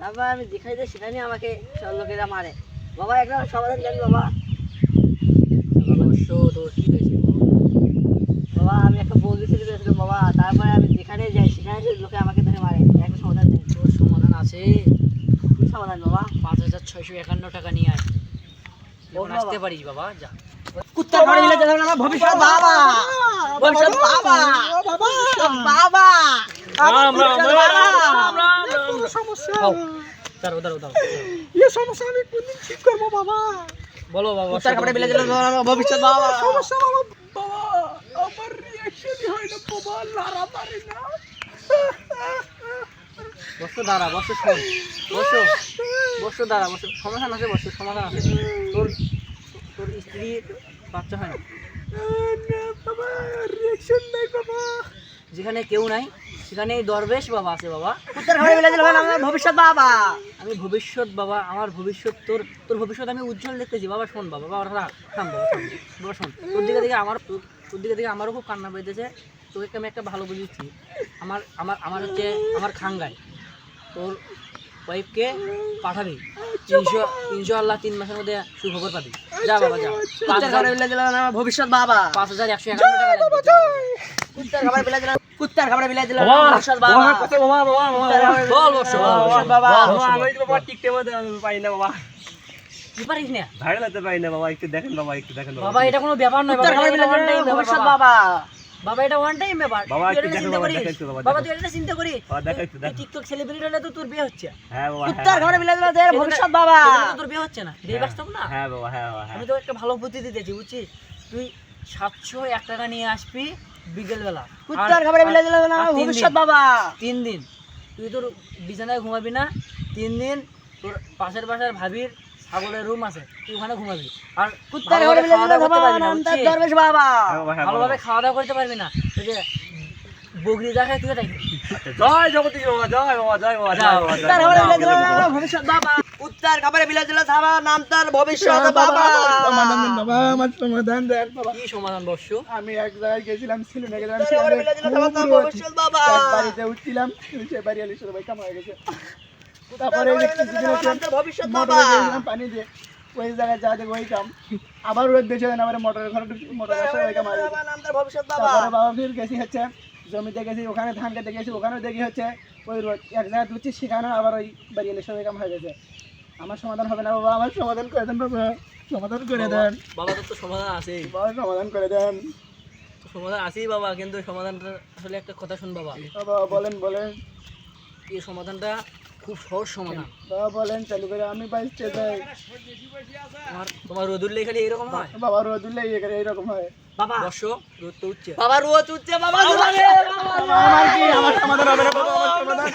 বাবা, আমি দেখাই দিই সেখানে আমাকে সব লোকেরা মারে। বাবা একটা সমাধান দেন বাবা। বাবা আমি একটা দিয়েছিলাম বাবা। তারপরে আমি যেখানে যাই সেখানে লোকে আমাকে ধরে মারে একটা সমাধান দেন তোর সমাধান আছে। সমাধান বাবা। পাঁচ হাজার ছয়শো একান্ন টাকা নিয়ে আয়। আসতে পারিস বাবা যা। কুত্তার ঘরে মিলে যাবে না ভবিষ্যৎ বাবা। ভবিষ্যৎ বাবা। বাবা। রাম রাম রাম রাম রাম রাম সমস্যা। দাঁড়াও দাঁড়াও দাঁড়াও। এই সমস্যা আমি কোনদিন ঠিক করব বাবা? বলো বাবা কুত্তার ঘরে মিলে যাবে ভবিষ্যৎ বাবা। সমস্যা বাবা বাবা আমার রিয়াকশনই হয় না বাবা লড়া পারি না। বসো দাঁড়া বসো শোন। বসো বসো দাঁড়া বসো। সমাধান আছে বসো সমাধান আছে। তোর তোর স্ত্রী বাচ্চা হয় না? না বাবা রিয়াকশন নাই বাবা। যেখানে কেউ নাই সেখানে দরবেশ বাবা আছে বাবা। ভবিষ্যৎ বাবা। আমি ভবিষ্যৎ বাবা আমার ভবিষ্যৎ তোর তোর ভবিষ্যৎ আমি উজ্জ্বল দেখতেছি। বাবা শোন বাবা বাবা থাম থাম বাবা বাবা শোন তোর দিকে দিকে আমার তোর দিকে দিকে আমারও খুব কান্না পেয়েছে তোকে আমি একটা ভালো বুঝেছি আমার আমার আমার হচ্ছে আমার খাঙ্গায়। তোর ওয়াইফকে পাঠাবি। তিনশো তিনশো আল্লাহ তিন মাসের মধ্যে সুখবর পাবি। যা বাবা যা। পাঁচ হাজার মিলে যাবে না ভবিষ্যৎ বাবা। পাঁচ হাজার একশো একান্ন টাকা কুত্তার ঘরে মিলে যাবে কুত্তার ঘরে মিলে যাবে ভবিষ্যৎ বাবা। বাবা কথা বাবা বাবা কুত্তার ঘরে মিলে বল ভবিষ্যৎ বাবা। বাবা আমি তো বাবা টিকতে মধ্যে পাই না বাবা। কি পারিস না? ভাইরাল হতে পারি না বাবা একটু দেখেন বাবা একটু দেখেন বাবা। এটা কোনো ব্যাপার নয় বাবা। ভবিষ্যৎ বাবা। বাবা এটা ওয়ান টাইম ব্যাপার। বাবা, তুই এটা চিন্তা করিস। বাবা, তুই এটা চিন্তা করিস। টিকটক সেলিব্রিটি হলে তো তোর বিয়ে হচ্ছে। হ্যাঁ বাবা কুত্তার হ্যাঁ ঘরে মিলে যাবে ভবিষ্যৎ বাবা। তোর বিয়ে হচ্ছে না? বিয়ে বাস্তব না? হ্যাঁ বাবা হ্যাঁ বাবা হ্যাঁ। আমি তো একটা ভালো বুদ্ধি দিতেছি বুঝছিস? তুই সাতশো এক টাকা নিয়ে আসবি বিকেল বেলা কুত্তার ঘরে মিলে যাবে না ভবিষ্যৎ বাবা। তিন দিন। তুই তোর বিছানায় ঘুমাবি না। তিন দিন তোর পাশের পাশের ভাবির ছাগলের রুম আছে তুই ওখানে ঘুমাবি। আর কুত্তার ঘরে দরবেশ বাবা হ্যাঁ বাবা। হ্যাঁ ভালোভাবে খাওয়া দাওয়া করতে পারবি না। ওই যে বগরি দেখায় তুই তাই জয় জগতী বাবা জয় বাবা জয় বাবা জয় বাবা ভবিষ্যৎ বাবা। কুত্তার ঘরে মিলে যাবে বাবা নাম তার ভবিষ্যৎ বাবা সমাধান বাবা আমার সমাধান দেন বাবা। কি সমাধান বর্ষ আমি এক জায়গায় গেছিলাম সিলেটে বাবা তার ভবিষ্যৎ বাবা। এক বাড়িতে উঠছিলাম সে বাড়ি আলি সবাই কামা হয়ে গেছে। তারপরে ভবিষ্যৎ বাবা। পানি দিয়ে। ওই জায়গায় যা দেখো ওই কাম আবার রোদ দিয়েছে আবার মোটরের ঘরে মোটর আসে ভবিষ্যৎ বাবা। তারপরে বাবা ফির গেছি হচ্ছে জমিতে গেছি ওখানে ধান খেতে গেছি ওখানেও দেখি হচ্ছে ওই রোদ এক জায়গায় দুচ্ছি সেখানেও আবার ওই বাড়ি এলে সবাই কাম হয়ে গেছে। আমার সমাধান হবে না বাবা আমার সমাধান করে দেন বাবা সমাধান করে দেন। বাবা তো সমাধান আছেই। বাবা সমাধান করে দেন। তো সমাধান আছেই বাবা কিন্তু সমাধানটা আসলে একটা কথা শুন বাবা। বাবা বলেন বলেন। এই সমাধানটা খুব সহজ সমাধান। বাবা বলেন চালু করে আমি বাইসতে যাই। তোমার তোমার রোদ উঠলে খালি এরকম হয়? বাবা রোদ এখানে এইরকম হয়। বাবা! বসো রোদ তো উঠছে। বাবা রোদ উঠছে বাবা আমার কি? আমার সমাধান হবে না বাবা আমার সমাধান।